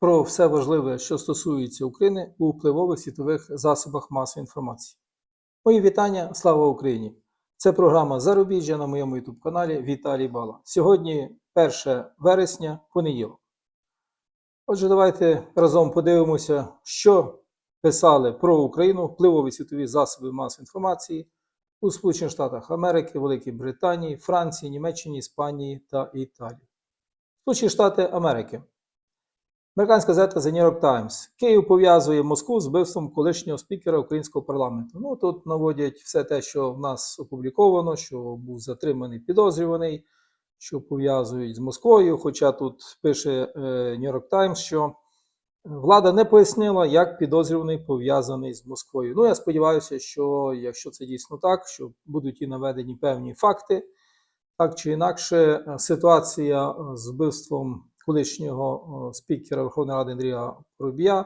про все важливе, що стосується України у впливових світових засобах масової інформації. Мої вітання, слава Україні! Це програма Зарубіжжя на моєму youtube каналі Віталій Бала. Сьогодні 1 вересня, понеділок. Отже, давайте разом подивимося, що писали про Україну впливові світові засоби масової інформації у Сполучених Штатах Америки, Великій Британії, Франції, Німеччині, Іспанії та Італії. Сполучені Штати Америки. Американська газета The New York Times. Київ пов'язує Москву з вбивством колишнього спікера українського парламенту. Ну тут наводять все те, що в нас опубліковано, що був затриманий підозрюваний, що пов'язують з Москвою. Хоча тут пише е, New York Times, що влада не пояснила, як підозрюваний пов'язаний з Москвою. Ну я сподіваюся, що якщо це дійсно так, що будуть і наведені певні факти. Так чи інакше, ситуація з вбивством колишнього е, спікера Верховної Ради Андрія Рубія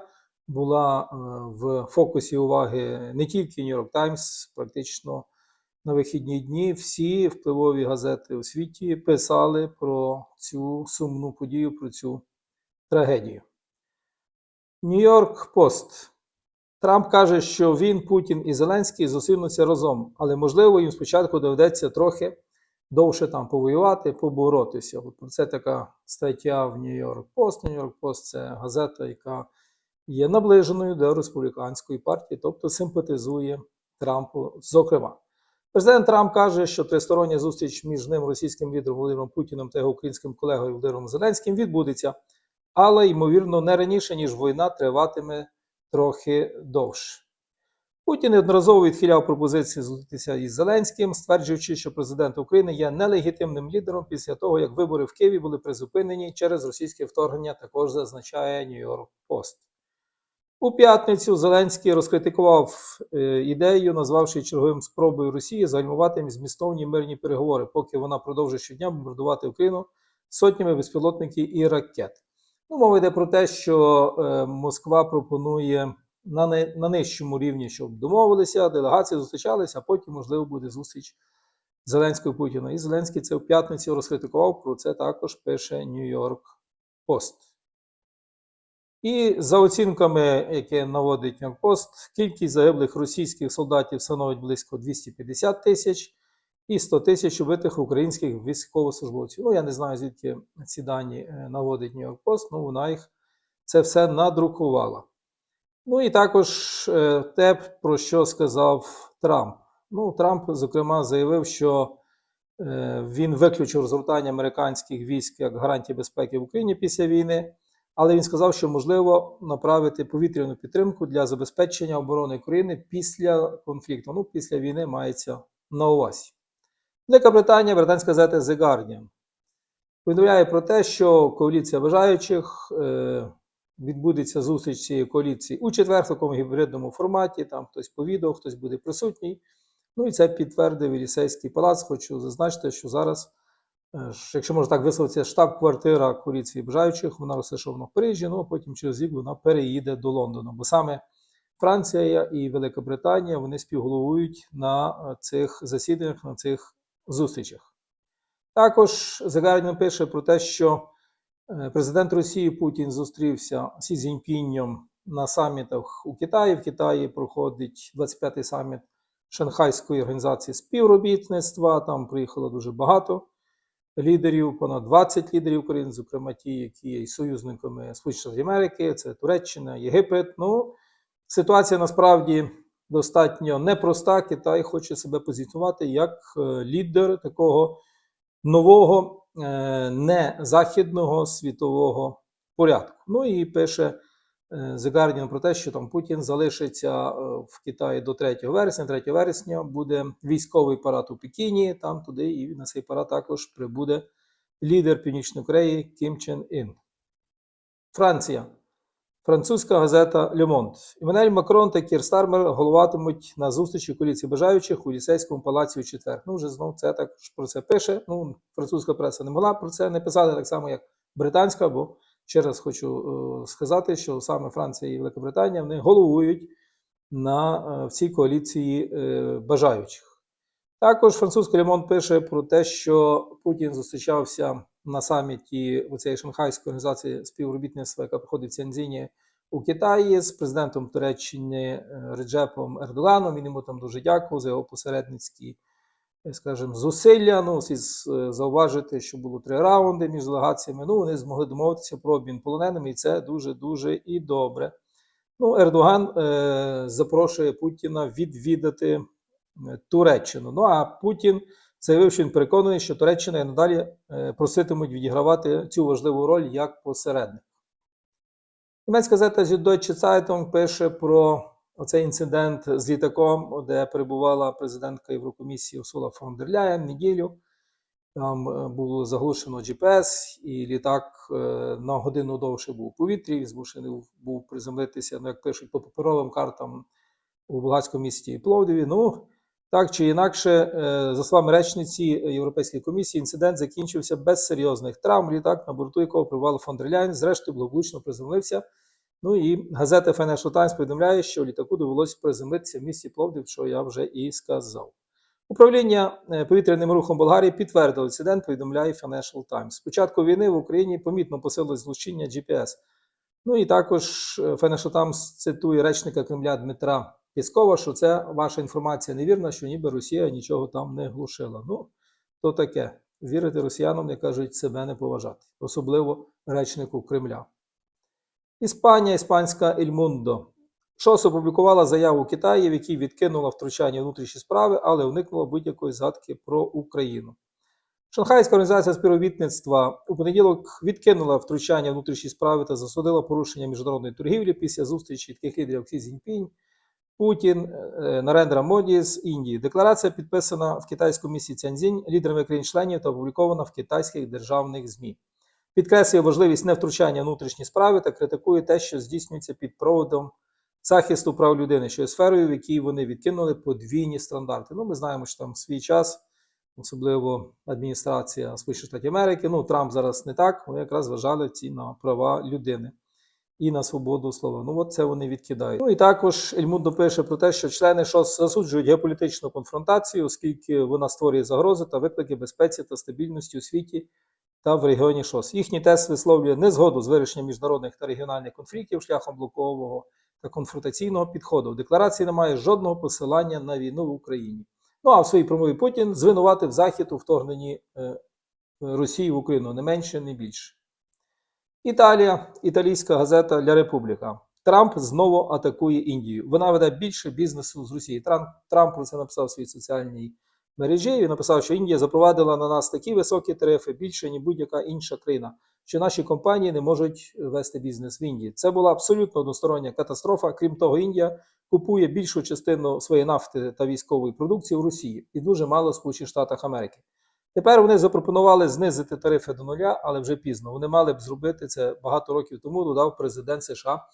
була е, в фокусі уваги не тільки York Times, практично на вихідні дні всі впливові газети у світі писали про цю сумну подію, про цю трагедію. Нью-Йорк Пост. Трамп каже, що він, Путін і Зеленський зустрінуться разом, але можливо їм спочатку доведеться трохи довше там повоювати, поборотися. От про це така стаття в Нью-Йорк Пост. Нью-Йорк Пост це газета, яка є наближеною до республіканської партії, тобто симпатизує Трампу. Зокрема, президент Трамп каже, що тристороння зустріч між ним, російським лідером Володимиром Путіним та його українським колегою Володимиром Зеленським відбудеться, але ймовірно не раніше ніж війна триватиме трохи довше. Путін неодноразово відхиляв пропозиції зустрітися із Зеленським, стверджуючи, що президент України є нелегітимним лідером після того, як вибори в Києві були призупинені через російське вторгнення, також зазначає Нью-Йорк Пост. У п'ятницю Зеленський розкритикував е, ідею, назвавши черговим спробою Росії згальмувати змістовні мирні переговори, поки вона продовжує щодня бомбардувати Україну сотнями безпілотників і ракет. Ну, мова йде про те, що е, Москва пропонує на, не, на нижчому рівні, щоб домовилися, делегації зустрічалися, а потім, можливо, буде зустріч Зеленського Путіна. І Зеленський це в п'ятницю розкритикував. Про це також пише Нью-Йорк Пост. І за оцінками, які наводить Нью-Йорк Пост, кількість загиблих російських солдатів становить близько 250 тисяч і 100 тисяч убитих українських військовослужбовців. Ну, я не знаю, звідки ці дані е, наводить Нью-Йорк Пост, ну вона їх це все надрукувала. Ну і також е, те, про що сказав Трамп. Ну, Трамп, зокрема, заявив, що е, він виключив розгортання американських військ як гарантії безпеки в Україні після війни, але він сказав, що можливо направити повітряну підтримку для забезпечення оборони України після конфлікту. Ну, після війни мається на увазі. Велика Британія, британська газета The Guardian, повідомляє про те, що коаліція бажаючих. Е, відбудеться зустріч цієї коаліції у четвер в такому гібридному форматі. Там хтось по відео, хтось буде присутній. Ну і це підтвердив Єлісейський палац. Хочу зазначити, що зараз, е, якщо можна так висловитися, штаб-квартира коаліції бажаючих, вона розташована в Парижі, ну а потім через рік вона переїде до Лондона. Бо саме Франція і Велика Британія вони співголовують на е, цих засіданнях, на цих зустрічах. Також Guardian пише про те, що Президент Росії Путін зустрівся з Сі Цзіньпінням на самітах у Китаї. В Китаї проходить 25-й саміт Шанхайської організації співробітництва. Там приїхало дуже багато лідерів, понад 20 лідерів України, зокрема ті, які є союзниками Сполучених Америки, це Туреччина, Єгипет. Ну, ситуація насправді достатньо непроста. Китай хоче себе позиціонувати як е, лідер такого нового. Е, не західного світового порядку. Ну і пише е, The Guardian про те, що там Путін залишиться е, в Китаї до 3 вересня. 3 вересня буде військовий парад у Пекіні. Там туди і на цей парад також прибуде лідер Північної Кореї Кім Чен Ін. Франція. Французька газета Le Monde. Іммануель Макрон та Кір Стармер головатимуть на зустрічі коаліції бажаючих у лісейському палаці у четвер. Ну, вже знов це так про це пише. Ну, французька преса не могла про це не писати, так само, як британська, бо ще раз хочу е, сказати, що саме Франція і Велика Британія вони головують на е, в цій коаліції е, бажаючих. Також французький Le пише про те, що Путін зустрічався на саміті у цієї Шанхайської організації співробітництва, яка проходить в Цянзіні у Китаї з президентом Туреччини е, Реджепом Ердоганом. Він йому там дуже дякував за його посередницькі, е, скажімо, зусилля. Ну, слід е, зауважити, що було три раунди між делегаціями. Ну, вони змогли домовитися про обмін полоненими, і це дуже дуже і добре. Ну, Ердоган е, запрошує Путіна відвідати Туреччину. Ну а Путін заявив, що він переконаний, що Туреччина і надалі е, проситимуть відігравати цю важливу роль як посередник. Німецька газета Süddeutsche Zeitung пише про оцей інцидент з літаком, де перебувала президентка Єврокомісії Урсула фон дер Ляєн неділю. Там е, було заглушено GPS, і літак е, на годину довше був у повітрі, змушений був приземлитися, ну, як пишуть, по паперовим картам у болгарському місті Пловдиві. Ну, так чи інакше, е, за словами речниці Європейської комісії, інцидент закінчився без серйозних травм. Літак, на борту якого прибувала фон дер Ляєн, зрештою благополучно приземлився. Ну і газета Financial Times повідомляє, що літаку довелося приземлитися в місті Пловдив, що я вже і сказав. Управління е, повітряним рухом Болгарії підтвердило інцидент, повідомляє Financial Times. З початку війни в Україні помітно посилилось злучиння GPS. Ну і також е, Financial Times цитує речника Кремля Дмитра Піскова, що це ваша інформація невірна, що ніби Росія нічого там не глушила. Ну, то таке. Вірити росіянам, як кажуть, себе не поважати, особливо речнику Кремля. Іспанія, іспанська Ельмундо. ШОС опублікувала заяву Китаю, в якій відкинула втручання внутрішні справи, але уникнула будь-якої згадки про Україну. Шанхайська організація співробітництва у понеділок відкинула втручання внутрішні справи та засудила порушення міжнародної торгівлі після зустрічі таких лідерів Ксі Цзіньпінь, Путін, е, Нарендра Моді з Індії. Декларація підписана в китайському місті Цянзінь лідерами країн-членів та опублікована в китайських державних ЗМІ. Підкреслює важливість невтручання внутрішні справи та критикує те, що здійснюється під проводом захисту прав людини, що є сферою, в якій вони відкинули подвійні стандарти. Ну, ми знаємо, що там свій час, особливо адміністрація Сполучених Штатів Америки, ну Трамп зараз не так, вони якраз вважали ці на права людини і на свободу слова. Ну, от це вони відкидають. Ну і також Ельмундо пише про те, що члени ШОС засуджують геополітичну конфронтацію, оскільки вона створює загрози та виклики безпеці та стабільності у світі та в регіоні ШОС. Їхній тест висловлює незгоду з вирішенням міжнародних та регіональних конфліктів шляхом блокового та конфронтаційного підходу. В декларації немає жодного посилання на війну в Україні. Ну а в своїй промові Путін звинуватив Захід у вторгненні е, Росії в Україну не менше, не більше. Італія, італійська газета Ля Републіка. Трамп знову атакує Індію. Вона веде більше бізнесу з Росії. Трамп, Трамп про це написав у своїй соціальній мережі. Він написав, що Індія запровадила на нас такі високі тарифи більше, ніж будь-яка інша країна, що наші компанії не можуть вести бізнес в Індії. Це була абсолютно одностороння катастрофа. Крім того, Індія купує більшу частину своєї нафти та військової продукції в Росії і дуже мало в Сполучених Штатах Америки. Тепер вони запропонували знизити тарифи до нуля, але вже пізно. Вони мали б зробити це багато років тому. Додав президент США.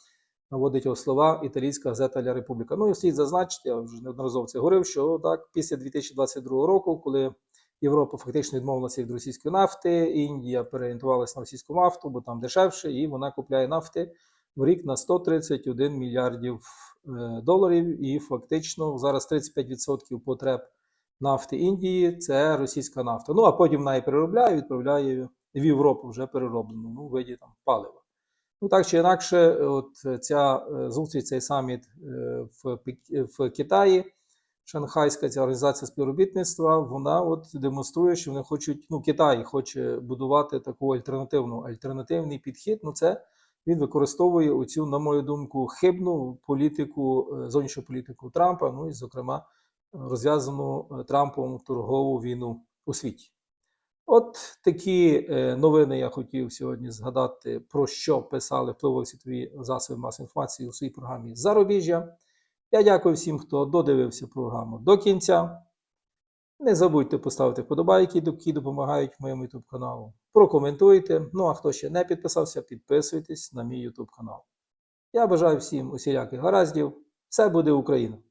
Наводить його слова італійська газета Ля Републіка. Ну і слід зазначити, я вже неодноразово це говорив, що так після 2022 року, коли Європа фактично відмовилася від російської нафти, Індія переорієнтувалася на російську нафту, бо там дешевше, і вона купляє нафти в рік на 131 мільярдів е, доларів. І фактично зараз 35% потреб нафти Індії це російська нафта. Ну а потім вона і переробляє, відправляє в Європу вже перероблену ну, у виді там палива. Ну так чи інакше, от ця е, зустріч, цей саміт е, в, в Китаї, Шанхайська ця організація співробітництва, вона от демонструє, що вони хочуть, ну Китай хоче будувати таку альтернативну альтернативний підхід. Ну це він використовує оцю, на мою думку, хибну політику, е, зовнішню політику Трампа, ну і, зокрема, розв'язану е, Трампом торгову війну у світі. От такі е, новини я хотів сьогодні згадати, про що писали впливові світові засоби масової інформації у своїй програмі Зарубіжжя. Я дякую всім, хто додивився програму до кінця. Не забудьте поставити вподобайки, які допомагають моєму YouTube каналу. Прокоментуйте. Ну а хто ще не підписався, підписуйтесь на мій YouTube канал. Я бажаю всім усіляких гараздів. Все буде Україна!